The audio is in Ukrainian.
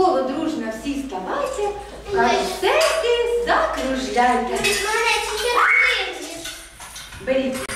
коло дружно всі ставайте, карусельки закружляйте. Мене Беріть.